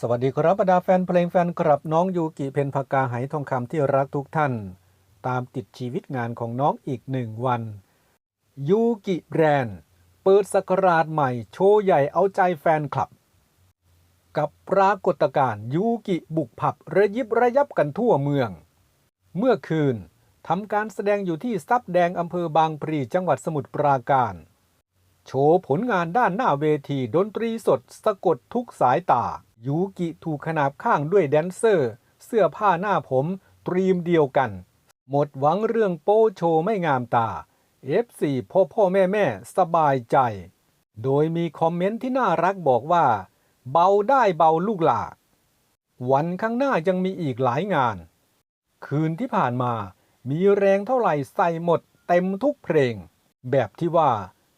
สวัสดีครับบรรดาแฟนเพลงแฟนคลับน้องยูกิเพนพากาไหทองคำที่รักทุกท่าน ตามติดชีวิตงานของน้องอีกหนึ่งวันยูกิแบรนด์เปิดสกราชใหม่โชว์ใหญ่เอาใจแฟนคลับ กับปรากฏการณ์ยูกิบุกผับระยิบระยับกันทั่วเมือง เมื่อคืนทำการแสดงอยู่ที่ซับแดงอำเภอบางพลีจังหวัดสมุทรปราการ โชว์ผลงานด้านหน้าเวทีดนตรีสดสะกดทุกสายตา ยูกิถูกขนาบข้างด้วยแดนเซอร์ เสื้อผ้าหน้าผมตรีมเดียวกัน หมดหวังเรื่องโป้โชว์ไม่งามตา F4 พ่อพ่อแม่แม่สบายใจ โดยมีคอมเมนต์ที่น่ารักบอกว่า เบาได้เบาลูกหลาวันข้างหน้ายังมีอีกหลายงาน คืนที่ผ่านมามีแรงเท่าไหร่ใส่หมดเต็มทุกเพลง แบบที่ว่า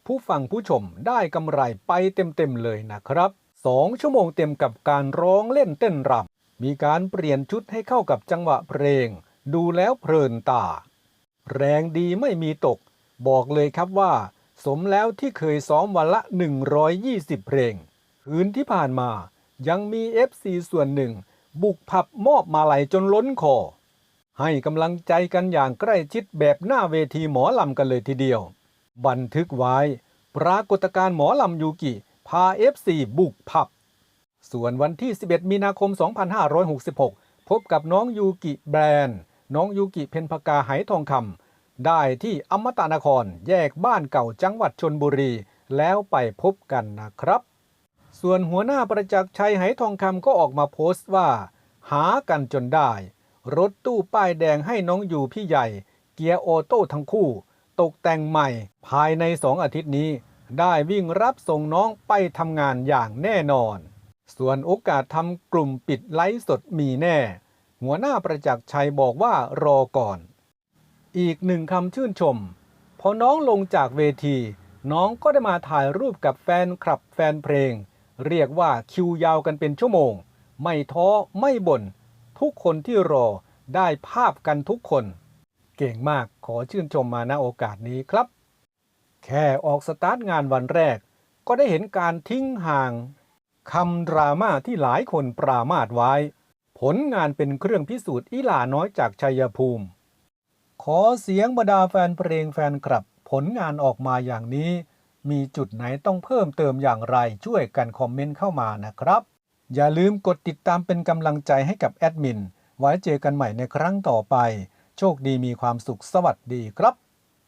ผู้ฟังผู้ชมได้กำไรไปเต็มๆเลยนะครับ สองชั่วโมงเต็มกับการร้องเล่นเต้นรำมีการเปลี่ยนชุดให้เข้ากับจังหวะเพลง ดูแล้วเพลินตา แรงดีไม่มีตก บอกเลยครับว่า สมแล้วที่เคยซ้อมวันละ 120 เพลง คืนที่ผ่านมายังมี FC ส่วนหนึ่ง บุกผับมอบมาลัยจนล้นคอ ให้กำลังใจกันอย่างใกล้ชิดแบบหน้าเวทีหมอลำกันเลยทีเดียว บันทึกไว้ ปรากฏการณ์หมอลำยูกิ พา FC บุกผับ ส่วนวันที่ 11 มีนาคม 2566 พบกับน้องยูกิแบรนด์ น้องยูกิเพนพกาไหทองคำได้ที่อมตะนครแยกบ้านเก่าจังหวัดชนบุรี แล้วไปพบกันนะครับ ส่วนหัวหน้าประจักษ์ชัยไหทองคำก็ออกมาโพสต์ว่า หากันจนได้ รถตู้ป้ายแดงให้น้องอยู่พี่ใหญ่ เกียร์ออโต้ทั้งคู่ ตกแต่งใหม่ภายในสองอาทิตย์นี้ ได้วิ่งรับส่งน้องไปทำงานอย่างแน่นอน ส่วนโอกาสทำกลุ่มปิดไลฟ์สดมีแน่ หัวหน้าประจักษ์ชัยบอกว่ารอก่อน อีกหนึ่งคำชื่นชม พอน้องลงจากเวที น้องก็ได้มาถ่ายรูปกับแฟนคลับแฟนเพลง เรียกว่าคิวยาวกันเป็นชั่วโมง ไม่ท้อไม่บ่นทุกคนที่รอได้ภาพกันทุกคน เก่งมากขอชื่นชมมาณโอกาสนี้ครับ แค่ออกสตาร์ทงานวันแรก ก็ได้เห็นการทิ้งห่างคำดราม่าที่หลายคนปรามาสไว้ ผลงานเป็นเครื่องพิสูจน์อีหลาน้อยจากชัยภูมิ ขอเสียงบรรดาแฟนเพลงแฟนคลับ ผลงานออกมาอย่างนี้ มีจุดไหนต้องเพิ่มเติมอย่างไรช่วยกันคอมเมนต์เข้ามานะครับ อย่าลืมกดติดตามเป็นกำลังใจให้กับแอดมิน ไว้เจอกันใหม่ในครั้งต่อไป โชคดีมีความสุขสวัสดีครับ